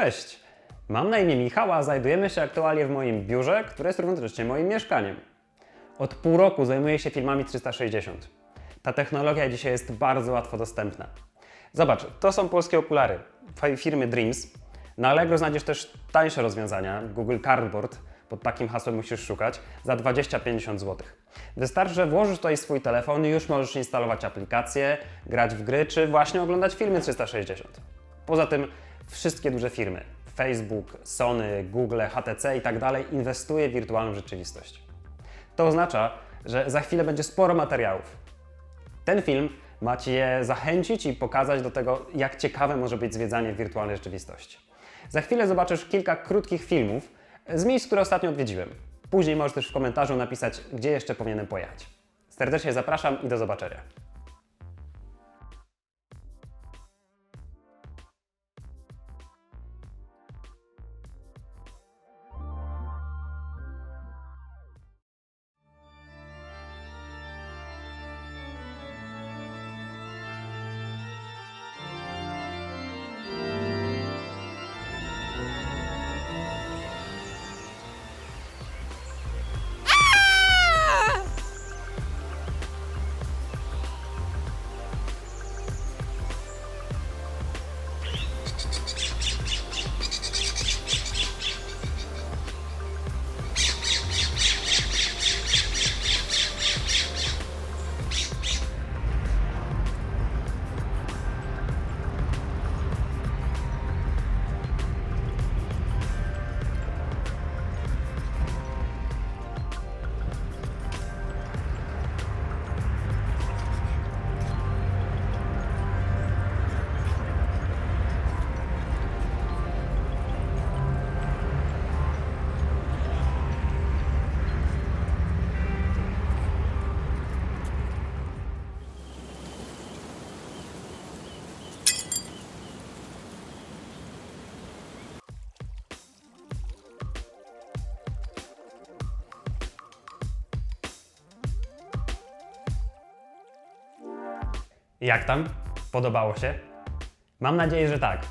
Cześć! Mam na imię Michał, a znajdujemy się aktualnie w moim biurze, które jest równocześnie moim mieszkaniem. Od pół roku zajmuję się filmami 360. Ta technologia dzisiaj jest bardzo łatwo dostępna. Zobacz, to są polskie okulary firmy Dreams. Na Allegro znajdziesz też tańsze rozwiązania, Google Cardboard, pod takim hasłem musisz szukać, za 20-50 zł. Wystarczy, że włożysz tutaj swój telefon i już możesz instalować aplikacje, grać w gry, czy właśnie oglądać filmy 360. Poza tym wszystkie duże firmy, Facebook, Sony, Google, HTC i tak dalej, inwestuje w wirtualną rzeczywistość. To oznacza, że za chwilę będzie sporo materiałów. Ten film ma Ci je zachęcić i pokazać do tego, jak ciekawe może być zwiedzanie w wirtualnej rzeczywistości. Za chwilę zobaczysz kilka krótkich filmów z miejsc, które ostatnio odwiedziłem. Później możesz też w komentarzu napisać, gdzie jeszcze powinienem pojechać. Serdecznie zapraszam i do zobaczenia. Jak tam? Podobało się? Mam nadzieję, że tak.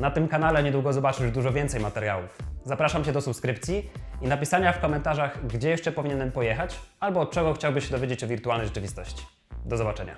Na tym kanale niedługo zobaczysz dużo więcej materiałów. Zapraszam Cię do subskrypcji i napisania w komentarzach, gdzie jeszcze powinienem pojechać, albo czego chciałbyś się dowiedzieć o wirtualnej rzeczywistości. Do zobaczenia.